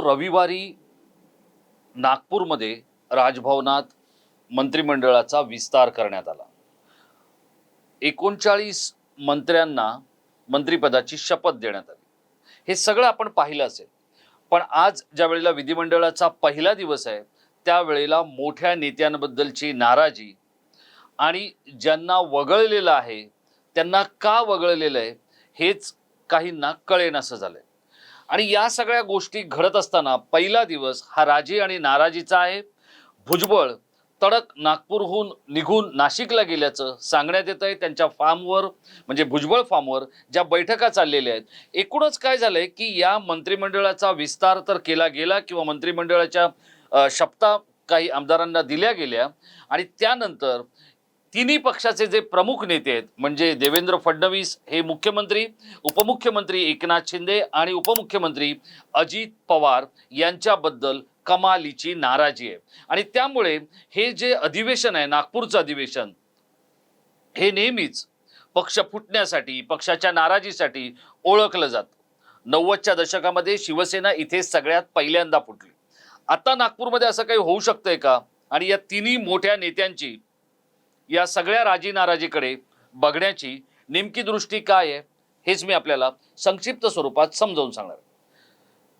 रविवारी नागपूरमध्ये राजभवनात मंत्रिमंडळाचा विस्तार करण्यात आला. एकोणचाळीस मंत्र्यांना मंत्रिपदाची शपथ देण्यात आली. हे सगळं आपण पाहिलं असेल. पण आज ज्या वेळेला विधिमंडळाचा पहिला दिवस आहे त्यावेळेला मोठ्या नेत्यांबद्दलची नाराजी आणि ज्यांना वगळलेलं आहे त्यांना का वगळलेलं आहे हेच काहींना कळेनासं झालंय. आणि या सगळ्या गोष्टी घडत असताना पहिला दिवस हा राजी आणि नाराजीचा आहे. भुजबळ तडक नागपूरहून निघून नाशिकला गेल्याचं सांगण्यात येत आहे त्यांच्या फार्मवर म्हणजे भुजबळ फार्मवर ज्या बैठका चाललेल्या आहेत एकूणच काय झालंय की या मंत्रिमंडळाचा विस्तार तर केला गेला किंवा मंत्रिमंडळाच्या शपथा काही आमदारांना दिल्या गेल्या आणि त्यानंतर तिन्ही पक्षाचे जे प्रमुख नेते आहेत म्हणजे देवेंद्र फडणवीस हे मुख्यमंत्री उपमुख्यमंत्री एकनाथ शिंदे आणि उपमुख्यमंत्री अजित पवार यांच्याबद्दल कमालीची नाराजी आहे. आणि त्यामुळे हे जे अधिवेशन आहे नागपूरचं अधिवेशन हे नेहमीच पक्ष फुटण्यासाठी पक्षाच्या नाराजीसाठी ओळखलं जातं. नव्वदच्या दशकामध्ये शिवसेना इथे सगळ्यात पहिल्यांदा फुटली. आता नागपूरमध्ये असं काही होऊ शकतंय का? आणि या तिन्ही मोठ्या नेत्यांची या सगळ्या राजी नाराजीकडे बघण्याची नेमकी दृष्टी काय आहे हेच मी आपल्याला संक्षिप्त स्वरूपात समजावून सांगणार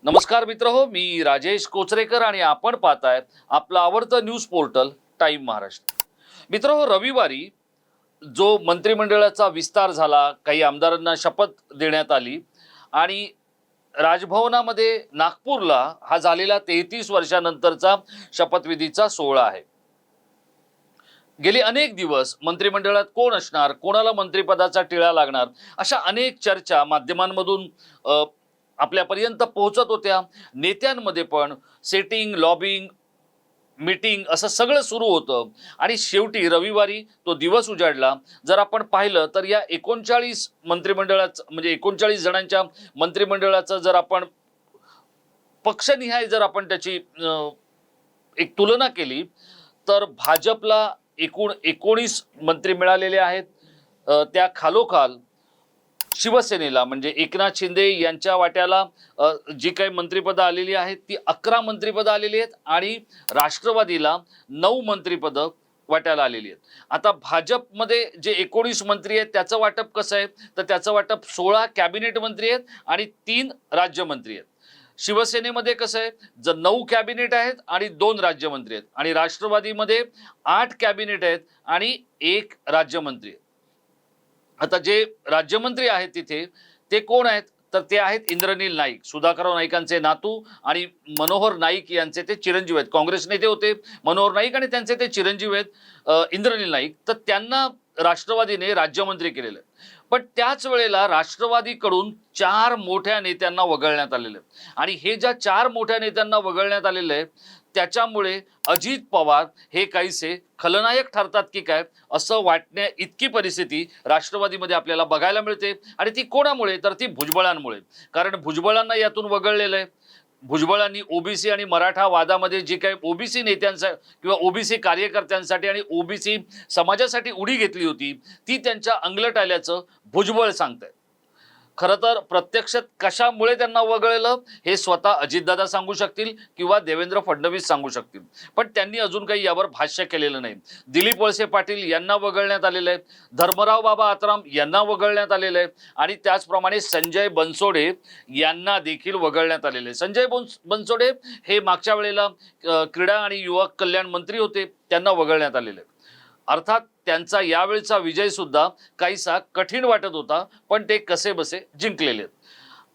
नमस्कार मित्र हो मी राजेश कोचरेकर आणि आपण पाहताय आपलं आवडतं न्यूज पोर्टल टाईम महाराष्ट्र. मित्र हो रविवारी जो मंत्रिमंडळाचा विस्तार झाला काही आमदारांना शपथ देण्यात आली आणि राजभवनामध्ये नागपूरला हा झालेला तेहतीस वर्षानंतरचा शपथविधीचा सोहळा आहे. गेले अनेक दिवस मंत्रिमंडळात कोण असणार कोणाला मंत्रिपदाचा टिळा लागणार अशा अनेक चर्चा माध्यमांमधून आपल्यापर्यंत पोहोचत होत्या. नेत्यांमध्ये पण सेटिंग लॉबिंग मीटिंग असं सगळं सुरू होतं. आणि शेवटी रविवारी तो दिवस उजाडला. जर आपण पाहिलं तर या एकोणचाळीस मंत्रिमंडळाचं म्हणजे एकोणचाळीस जणांच्या मंत्रिमंडळाचं जर आपण पक्षनिहाय जर आपण त्याची एक तुलना केली तर भाजपला एकूण एकोणीस मंत्री मिळालेले आहेत. त्या खालोखाल शिवसेनेला म्हणजे एकनाथ शिंदे यांच्या वाट्याला जी काही मंत्रिपदं आलेली आहेत ती अकरा मंत्रिपदं आलेली आहेत आणि राष्ट्रवादीला नऊ मंत्रिपदं वाट्याला आलेली आहेत. आता भाजपमध्ये जे एकोणीस मंत्री आहेत त्याचं वाटप कसं आहे? तर त्याचं वाटप सोळा कॅबिनेट मंत्री आहेत आणि तीन राज्यमंत्री आहेत. शिवसेनेमध्ये कसं आहे? जर नऊ कॅबिनेट आहेत आणि दोन राज्यमंत्री आहेत. आणि राष्ट्रवादीमध्ये आठ कॅबिनेट आहेत आणि एक राज्यमंत्री आहेत. आता जे राज्यमंत्री आहेत तिथे ते कोण आहेत? तर ते आहेत इंद्रनील नाईक सुधाकरराव नाईकांचे नातू आणि मनोहर नाईक यांचे ते चिरंजीव आहेत. काँग्रेस नेते होते मनोहर नाईक आणि त्यांचे ते चिरंजीव आहेत इंद्रनील नाईक. तर त्यांना राष्ट्रवादीने राज्यमंत्री केलेलं आहे. पण त्याच वेळेला राष्ट्रवादीकडून चार मोठ्या नेत्यांना वगळण्यात आलेलं आहे आणि हे ज्या चार मोठ्या नेत्यांना वगळण्यात आलेलं आहे त्याच्यामुळे अजित पवार हे काहीसे खलनायक ठरतात की काय असं वाटण्या इतकी परिस्थिती राष्ट्रवादीमध्ये आपल्याला बघायला मिळते. आणि ती कोणामुळे? तर ती भुजबळांमुळे. कारण भुजबळांना यातून वगळलेलं आहे. भुजबळांनी ओबीसी आणि मराठा वादामध्ये जे काही ओबीसी नेत्यांचा किंवा ओबीसी कार्यकर्त्यांसाठी आणि ओबीसी समाजासाठी उडी घेतली होती ती त्यांच्या अंगलट आल्याचं भुजबळ सांगत खरं तर प्रत्यक्षात कशामुळे त्यांना वगळलं हे स्वतः अजितदादा सांगू शकतील किंवा देवेंद्र फडणवीस सांगू शकतील. पण त्यांनी अजून काही यावर भाष्य केलेलं नाही. दिलीप वळसे पाटील यांना वगळण्यात आलेलं आहे. धर्मराव बाबा आत्राम यांना वगळण्यात आलेलं आहे. आणि त्याचप्रमाणे संजय बनसोडे यांना देखील वगळण्यात आलेले आहे. संजय बनसोडे हे मागच्या वेळेला क्रीडा आणि युवक कल्याण मंत्री होते. त्यांना वगळण्यात आलेले आहे. अर्थात त्यांचा यावेळचा विजय सुद्धा काहीसा कठीण वाटत होता पण ते कसे बसे जिंकलेले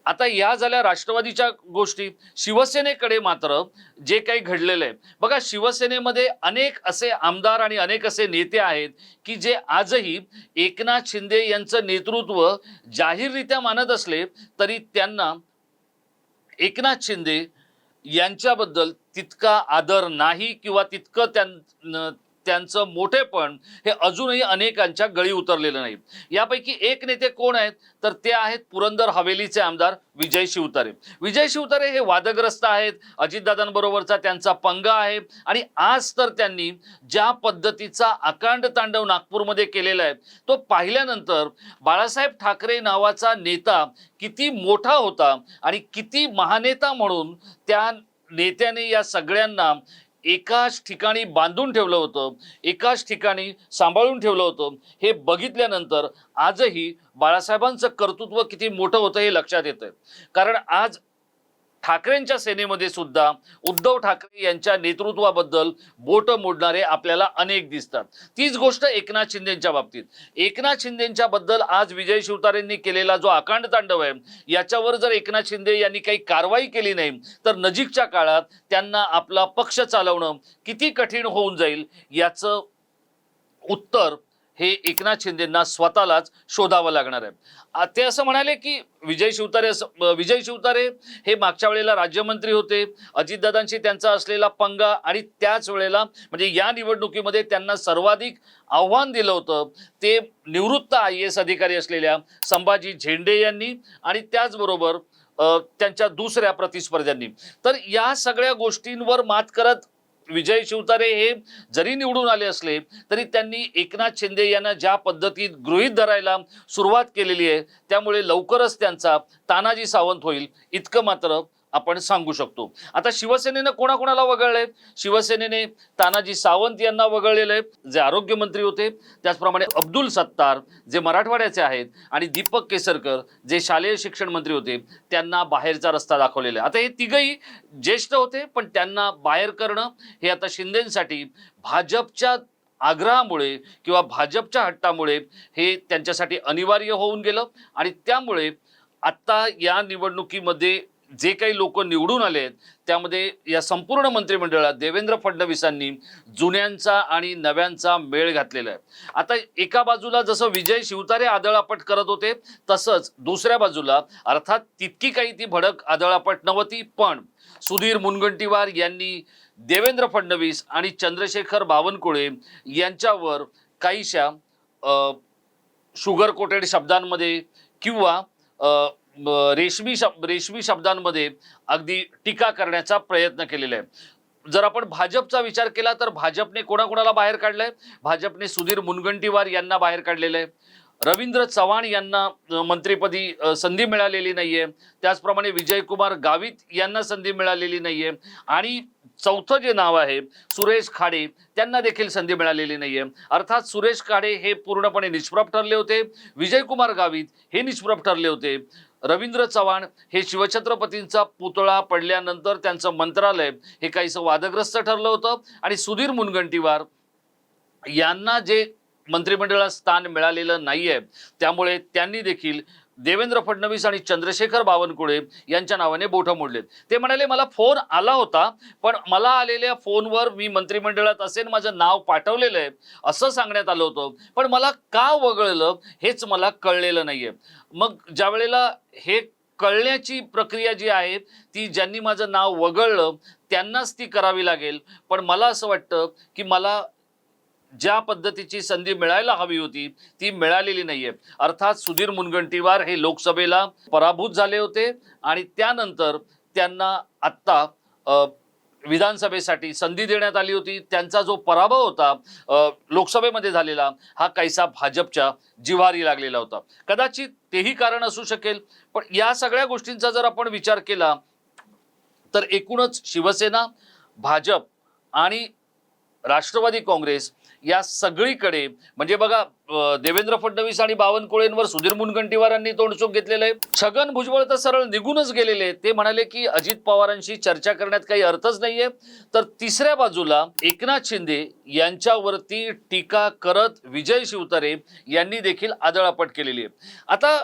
आता या झाल्या राष्ट्रवादीच्या गोष्टी शिवसेनेकडे मात्र जे काही घडलेलं आहे. बघा शिवसेनेमध्ये अनेक असे आमदार आणि अनेक असे नेते आहेत की जे आजही एकनाथ शिंदे यांचं नेतृत्व जाहीररित्या मानत असले तरी त्यांना एकनाथ शिंदे यांच्याबद्दल तितका आदर नाही किंवा तितकं त्यां त्यांचं मोठेपण हे अजूनही अनेकांच्या गळी उतरलेलं नाही. यापैकी एक नेते कोण आहेत? तर ते आहेत पुरंदर हवेलीचे आमदार विजय शिवतारे. विजय शिवतारे हे वादग्रस्त आहेत अजितदादांबरोबरचा त्यांचा पंगा आहे आणि आज तर त्यांनी ज्या पद्धतीचा अकांड तांडव नागपूरमध्ये केलेला आहे तो पाहिल्यानंतर बाळासाहेब ठाकरे नावाचा नेता किती मोठा होता आणि किती महानेता म्हणून त्या नेत्याने या सगळ्यांना एकाच ठिकाणी बांधून ठेवलं होतं एकाच ठिकाणी सांभाळून ठेवलं होतं हे बघितल्यानंतर आजही बाळासाहेबांचं कर्तृत्व किती मोठं होतं हे लक्षात येतं कारण आज ठाकरेंच्या सेनेमध्ये सुद्धा उद्धव ठाकरे यांच्या नेतृत्वाबद्दल बोट मोडणारे आपल्याला अनेक दिसतात. तीच गोष्ट एकनाथ शिंदेच्या बाबतीत. एकनाथ शिंदेच्या बद्दल आज विजय शिवतारेंनी केलेला जो आकांड तांडव आहे याच्यावर जर एकनाथ शिंदे यांनी काही कारवाई केली नाही तर नजीकच्या काळात त्यांना आपला पक्ष चालवणं किती कठीण होऊन जाईल याचं उत्तर हे एकनाथ शिंदेंना स्वतःलाच शोधावं लागणार आहे. ते असं म्हणाले की विजय शिवतारे असं विजय शिवतारे हे मागच्या वेळेला राज्यमंत्री होते. अजितदादांशी त्यांचा असलेला पंगा आणि त्याच वेळेला म्हणजे या निवडणुकीमध्ये त्यांना सर्वाधिक आव्हान दिलं होतं. ते निवृत्त आय एस अधिकारी असलेल्या संभाजी झेंडे यांनी आणि त्याचबरोबर त्यांच्या दुसऱ्या प्रतिस्पर्ध्यांनी. तर या सगळ्या गोष्टींवर मात करत विजय शिवतारे हे जरी निवडून आले असले तरी त्यांनी एकनाथ शिंदे यांना ज्या पद्धतीत गृहीत धरायला सुरुवात केलेली आहे त्यामुळे लवकरच त्यांचा तानाजी सावंत होईल. इतकं मात्र आपण सांगू शकतो. आता शिवसेनेनं कोणाकोणाला वगळलंय? शिवसेनेने तानाजी सावंत यांना वगळलेलं आहे जे आरोग्यमंत्री होते. त्याचप्रमाणे अब्दुल सत्तार जे मराठवाड्याचे आहेत आणि दीपक केसरकर जे शालेय शिक्षण मंत्री होते त्यांना बाहेरचा रस्ता दाखवलेला आहे. आता हे तिघही ज्येष्ठ होते पण त्यांना बाहेर करणं हे आता शिंदेसाठी भाजपच्या आग्रहामुळे किंवा भाजपच्या हट्टामुळे हे त्यांच्यासाठी अनिवार्य होऊन गेलं. आणि त्यामुळे आत्ता या निवडणुकीमध्ये जे काही लोक निवडून आले आहेत त्यामध्ये या संपूर्ण मंत्रिमंडळात देवेंद्र फडणवीसांनी जुन्यांचा आणि नव्यांचा मेळ घातलेला आहे. आता एका बाजूला जसं विजय शिवतारे आदळापट करत होते तसंच दुसऱ्या बाजूला अर्थात तितकी काही ती भडक आदळापट नव्हती पण सुधीर मुनगंटीवार यांनी देवेंद्र फडणवीस आणि चंद्रशेखर बावनकुळे यांच्यावर काहीशा शुगर कोटेड शब्दांमध्ये किंवा रेशमी शब रेशमी शब्दांमध्ये अगदी टीका करण्याचा प्रयत्न केलेला आहे. जर आपण भाजपचा विचार केला तर भाजपने कोणाकोणाला बाहेर काढलंय? भाजपने सुधीर मुनगंटीवार यांना बाहेर काढलेलं आहे रवींद्र चव्हाण यांना मंत्रीपदी मंत्रिपदी संधी मिळालेली नाहीये. त्याचप्रमाणे विजयकुमार गावित यांना संधी मिळालेली नाहीये. आणि चौथं जे नाव आहे सुरेश खाडे त्यांना देखील संधी मिळालेली नाहीये. अर्थात सुरेश खाडे हे पूर्णपणे निष्प्रभ ठरले होते. विजयकुमार गावित हे निष्प्रभ ठरले होते. रवींद्र चव्हाण हे शिवछत्रपतींचा पुतळा पडल्यानंतर त्यांचं मंत्रालय हे काहीसं वादग्रस्त ठरलं होतं. आणि सुधीर मुनगंटीवार यांना जे मंत्रिमंडळात स्थान मिळालेलं नाहीये त्यामुळे त्यांनी देखील देवेंद्र फडणवीस आणि चंद्रशेखर बावनकुळे यांच्या नावाने बोठं मोडलेत. ते म्हणाले मला फोन आला होता पण मला आलेल्या फोनवर मी मंत्रिमंडळात असेल माझं नाव पाठवलेलं आहे असं सांगण्यात आलं होतं. पण मला का वगळलं हेच मला कळलेलं नाहीये. मग ज्या वेळेला हे कळण्याची प्रक्रिया जी आहे ती ज्यांनी माझं नाव वगळलं त्यांनाच ती करावी लागेल. पण मला असं वाटतं की मला ज्या पद्धतीची संधी मिळायला हवी होती ती मिळालेली नाहीये. अर्थात सुधीर मुनगंटीवार हे लोकसभेला पराभूत झाले होते आणि त्यानंतर त्यांना आत्ता विधानसभेसाठी संधी देण्यात आली होती. त्यांचा जो पराभव होता लोकसभेमध्ये झालेला हा काहीसा भाजपच्या जिव्हारी लागलेला होता. कदाचित तेही कारण असू शकेल पण या सगळ्या गोष्टींचा जर आपण विचार केला तर एकूणच शिवसेना भाजप आणि राष्ट्रवादी काँग्रेस या सगळीकडे म्हणजे बघा देवेंद्र फडणवीस आणि बावनकुळेंवर सुधीर मुनगंटीवारांनी तोंडचूक घेतलेलं आहे. छगन भुजबळ तर सरळ निघूनच गेलेले ते म्हणाले की अजित पवारांशी चर्चा करण्यात काही अर्थच नाहीये. तर तिसऱ्या बाजूला एकनाथ शिंदे यांच्यावरती टीका करत विजय शिवतारे यांनी देखील आदळापट केलेली आहे. आता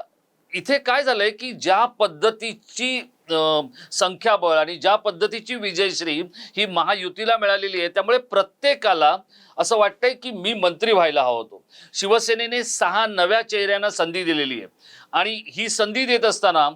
इथे काय झालंय की ज्या पद्धतीची संख्याबळ आणि ज्या पद्धतीची विजयश्री ही महायुतीला मिळालेली आहे त्यामुळे प्रत्येकाला असं वाटतंय की मी मंत्री व्हायला हवा होतो. शिवसेनेने सहा नव्या चेहऱ्यांना संधी दिलेली आहे. आणि ही संधी देत असताना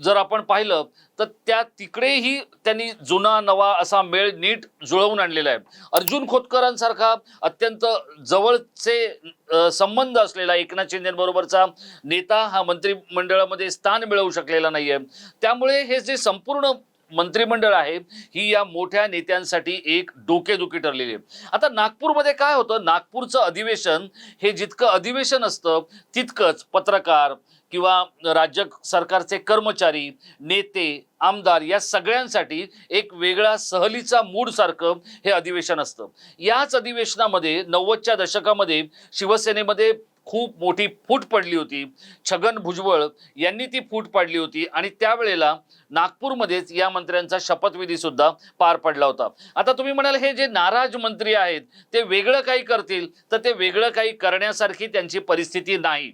जर आपण पाहिलं तर त्या तिकडेही त्यांनी जुना नवा असा मेळ नीट जुळवून आणलेला आहे. अर्जुन खोतकरांसारखा अत्यंत जवळचे संबंध असलेला एकनाथ शिंदेबरोबरचा नेता हा मंत्रिमंडळामध्ये स्थान मिळवू शकलेला नाही आहे त्यामुळे हे जे संपूर्ण मंत्रिमंडळ आहे ही या मोठ्या नेत्यांसाठी एक डोकेदुखी ठरलेली आहे. आता नागपूरमध्ये काय होतं? नागपूरचं अधिवेशन हे जितकं अधिवेशन असतं तितकंच पत्रकार किंवा राज्य सरकारचे कर्मचारी नेते आमदार या सगळ्यांसाठी एक वेगळा सहलीचा मूडसारखं हे अधिवेशन असतं. याच अधिवेशनामध्ये नव्वदच्या दशकामध्ये शिवसेनेमध्ये खूप मोठी फूट पडली होती. छगन भुजबळ यांनी ती फूट पाडली होती आणि त्यावेळेला नागपूरमध्येच या मंत्र्यांचा शपथविधी सुद्धा पार पडला होता. आता तुम्ही म्हणाल हे जे नाराज मंत्री आहेत ते वेगळं काही करतील? तर ते वेगळं काही करण्यासारखी त्यांची परिस्थिती नाही.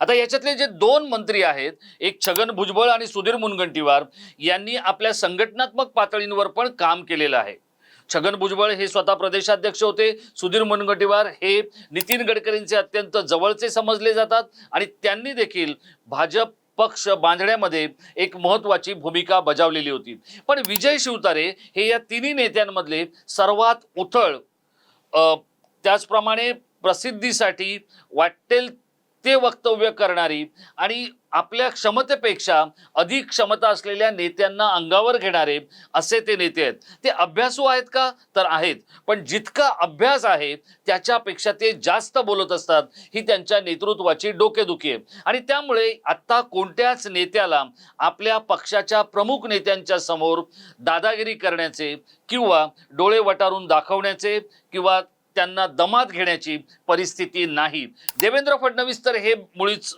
आता याच्यातले जे दोन मंत्री आहेत एक छगन भुजबळ आणि सुधीर मुनगंटीवार यांनी आपल्या संघटनात्मक पातळींवर पण काम केलेलं आहे. छगन भुजबळ हे स्वतः प्रदेशाध्यक्ष होते सुधीर मुनगंटीवार हे नितीन गडकरींचे अत्यंत जवळचे समजले जातात आणि त्यांनी देखील भाजप पक्ष बांधण्यामध्ये एक महत्वाची भूमिका बजावलेली होती. पण विजय शिवतारे हे या तिन्ही नेत्यांमधले सर्वात उथळ त्याचप्रमाणे प्रसिद्धीसाठी वाटेल ते वक्तव्य करणारी आणि आपल्या क्षमतेपेक्षा अधिक क्षमता असलेल्या नेत्यांना अंगावर घेणारे असे ते नेते आहेत. ते अभ्यासू आहेत का? तर आहेत. पण जितका अभ्यास आहे त्याच्यापेक्षा ते जास्त बोलत असतात ही त्यांच्या नेतृत्वाची डोकेदुखी आहे. आणि त्यामुळे आत्ता कोणत्याच नेत्याला आपल्या पक्षाच्या प्रमुख नेत्यांच्या समोर दादागिरी करण्याचे किंवा डोळे वटारून दाखवण्याचे किंवा त्यांना दमात घेण्याची परिस्थिती नाही. देवेंद्र फडणवीस तर हे मुळीच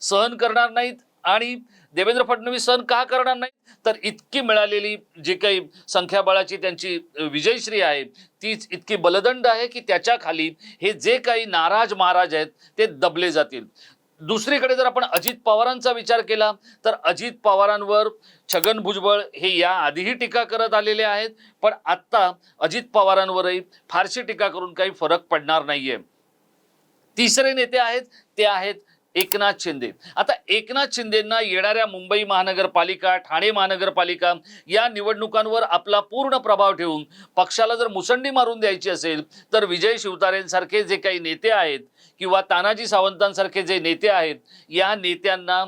सहन करणार नाहीत. आणि देवेंद्र फडणवीस सहन का करणार नाहीत? तर इतकी मिळालेली जी काही संख्याबळाची त्यांची विजयश्री आहे तीच इतकी बलदंड आहे की त्याच्याखाली हे जे काही नाराज महाराज आहेत ते दबले जातील. दुसरीकडे जर आपण अजित पवारांचा विचार केला तर अजित पवारांवर छगन भुजबळ हे या आधीही टीका करत आलेले आहेत पण आत्ता अजित पवारांवरही फारशी टीका करून काही फरक पडणार नाहीये. तिसरे नेते आहेत ते आहेत एकनाथ शिंदे. आता एकनाथ शिंदेंना येणाऱ्या मुंबई महानगरपालिका ठाणे महानगरपालिका या निवडणुकांवर आपला पूर्ण प्रभाव ठेवून पक्षाला जर मुसंडी मारून द्यायची असेल तर विजय शिवतारेंसारखे जे काही नेते आहेत किंवा तानाजी सावंतांसारखे जे नेते आहेत या नेत्यांना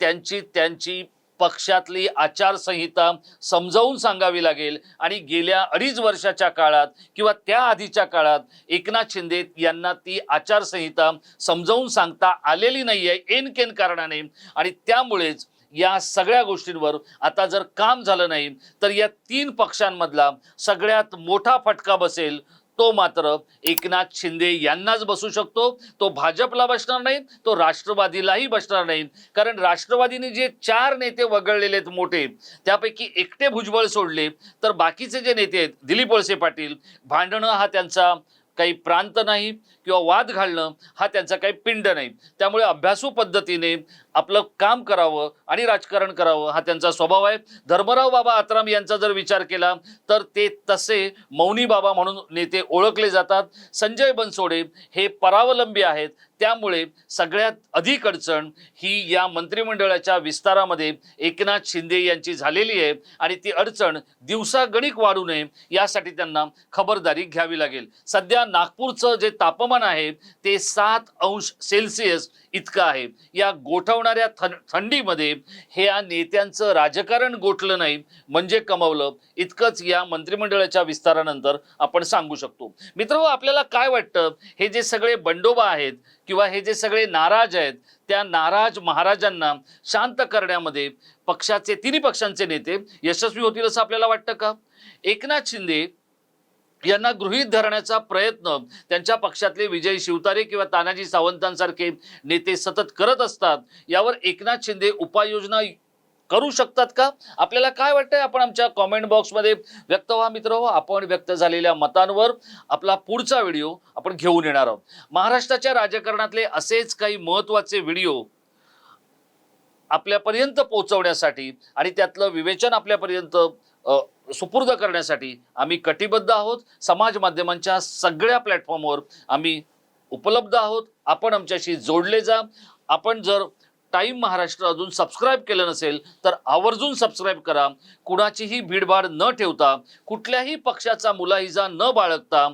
त्यांची त्यांची पक्षातली आचारसंहिता समजावून सांगावी लागेल. आणि गेल्या अडीच वर्षाच्या काळात किंवा त्या आधीच्या काळात एकनाथ शिंदे यांना ती आचारसंहिता समजावून सांगता आलेली नाही आहे एनकेन कारणाने. आणि त्यामुळेच या सगळ्या गोष्टींवर आता जर काम झालं नाही तर या तीन पक्षांमधला सगळ्यात मोठा फटका बसेल तो मात्र एकनाथ शिंदे यांनाच बसू शकतो. तो भाजपला बसणार नाही तो राष्ट्रवादीलाही बसणार नाही. कारण राष्ट्रवादीने जे चार नेते वगळलेले आहेत मोठे त्यापैकी एकटे भुजबळ सोडले तर बाकीचे जे नेते आहेत दिलीप वळसे पाटील भांडणं हा त्यांचा काही प्रांत नाही. किंवा वाद घालणं हा त्यांचा काही पिंड नाही. त्यामुळे अभ्यासू पद्धतीने आपलं काम करावं आणि राजकारण करावं हा त्यांचा स्वभाव आहे. धर्मराव बाबा आत्राम यांचा जर विचार केला तर ते तसे मौनी बाबा म्हणून नेते ओळखले जातात. संजय बनसोडे हे परावलंबी आहेत. त्यामुळे सगळ्यात अधिक अडचण ही या मंत्रिमंडळाच्या विस्तारामध्ये एकनाथ शिंदे यांची झालेली आहे आणि ती अडचण दिवसागणिक वाढू नये यासाठी त्यांना खबरदारी घ्यावी लागेल. सध्या नागपूरचं जे तापमान आहे ते सात अंश सेल्सिअस इतकं आहे. या गोठवणाऱ्या थं थंडीमध्ये हे या नेत्यांचं राजकारण गोठलं नाही म्हणजे कमवलं. इतकंच या मंत्रिमंडळाच्या विस्तारानंतर आपण सांगू शकतो. मित्र आपल्याला काय वाटतं? हे जे सगळे बंडोबा आहेत किंवा हे जे सगळे नाराज आहेत त्या नाराज महाराजांना शांत करण्यामध्ये पक्षाचे तिन्ही पक्षांचे नेते यशस्वी होतील असं आपल्याला वाटतं का? एकनाथ शिंदे यांना गृहीत धरण्याचा प्रयत्न त्यांच्या पक्षातले विजय शिवतारे किंवा तानाजी सावंतांसारखे नेते सतत करत असतात यावर एकनाथ शिंदे उपाययोजना करू शकतात का? आपल्याला काय वाटतंय? आपण आमच्या कॉमेंट बॉक्समध्ये व्यक्त व्हा मित्र. हो आपण व्यक्त झालेल्या मतांवर आपला पुढचा व्हिडिओ आपण घेऊन येणार आहोत. महाराष्ट्राच्या राजकारणातले असेच काही महत्त्वाचे व्हिडिओ आपल्यापर्यंत पोहोचवण्यासाठी आणि त्यातलं विवेचन आपल्यापर्यंत सुपूर्द करण्यासाठी आम्ही कटिबद्ध आहोत. समाज माध्यमांच्या सगळ्या प्लॅटफॉर्मवर आम्ही उपलब्ध आहोत. आपण आमच्याशी जोडले जा. आपण जर टाईम महाराष्ट्र अजून सबस्क्राईब केलं नसेल तर आवर्जून सबस्क्राईब करा. कुणाचीही भीडभाड न ठेवता कुठल्याही पक्षाचा मुलाहिजा न बाळगता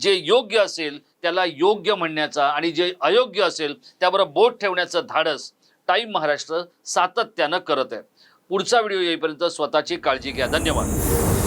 जे योग्य असेल त्याला योग्य म्हणण्याचा आणि जे अयोग्य असेल त्यावर बोट ठेवण्याचं धाडस टाईम महाराष्ट्र सातत्यानं करत आहे. पुढचा व्हिडिओ येईपर्यंत स्वतःची काळजी घ्या. धन्यवाद.